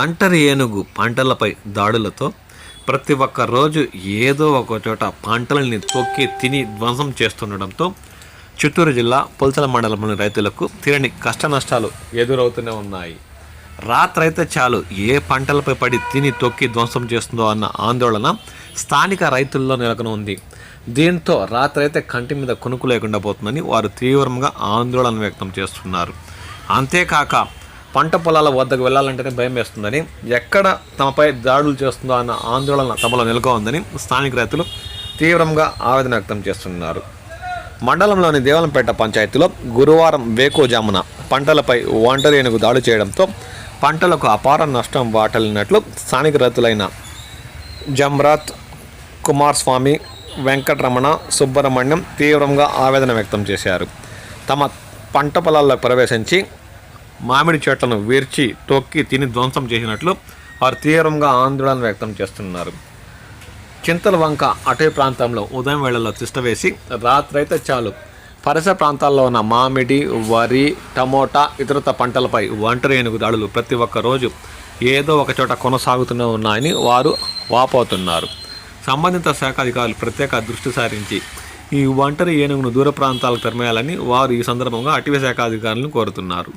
ఒంటరి ఏనుగు పంటలపై దాడులతో ప్రతి ఒక్క రోజు ఏదో ఒక చోట పంటలని తొక్కి తిని ధ్వంసం చేస్తుండడంతో చిత్తూరు జిల్లా పుల్చల మండలంలోని రైతులకు తీరని కష్ట నష్టాలు ఎదురవుతూనే ఉన్నాయి. రాత్రైతే చాలు ఏ పంటలపై పడి తిని తొక్కి ధ్వంసం చేస్తుందో అన్న ఆందోళన స్థానిక రైతుల్లో నెలకొని ఉంది. దీంతో రాత్రైతే కంటి మీద కొనుక్కు లేకుండా పోతుందని వారు తీవ్రంగా ఆందోళన వ్యక్తం చేస్తున్నారు. అంతేకాక పంట పొలాల వద్దకు వెళ్ళాలంటేనే భయం వేస్తుందని ఎక్కడ తమపై దాడులు చేస్తుందో అన్న ఆందోళన తమలో నెలకొందని స్థానిక రైతులు తీవ్రంగా ఆవేదన వ్యక్తం చేస్తున్నారు. మండలంలోని దేవలంపేట పంచాయతీలో గురువారం వేకోజామున పంటలపై ఒంటరి ఏనుగు దాడి చేయడంతో పంటలకు అపార నష్టం వాటలినట్లు స్థానిక రైతులైన జమ్రాత్ కుమారస్వామి వెంకటరమణ సుబ్బరమణ్యం తీవ్రంగా ఆవేదన వ్యక్తం చేశారు. తమ పంట పొలాల్లో ప్రవేశించి మామిడి చెట్లను విరిచి తొక్కి తిని ధ్వంసం చేసినట్లు వారు తీవ్రంగా ఆందోళన వ్యక్తం చేస్తున్నారు. చింతల వంక అటవీ ప్రాంతంలో ఉదయం వేళల్లో తిష్టవేసి రాత్రైతే చాలు. పరిసర ప్రాంతాల్లో ఉన్న మామిడి వరి టమోటా ఇతరత పంటలపై ఒంటరి ఏనుగు దాడులు ప్రతి ఒక్క రోజు ఏదో ఒక చోట కొనసాగుతూనే ఉన్నాయని వారు వాపోతున్నారు. సంబంధిత శాఖ అధికారులు ప్రత్యేక దృష్టి సారించి ఈ ఒంటరి ఏనుగును దూర ప్రాంతాలకు తరిమేయాలని వారు ఈ సందర్భంగా అటవీ శాఖ అధికారులను కోరుతున్నారు.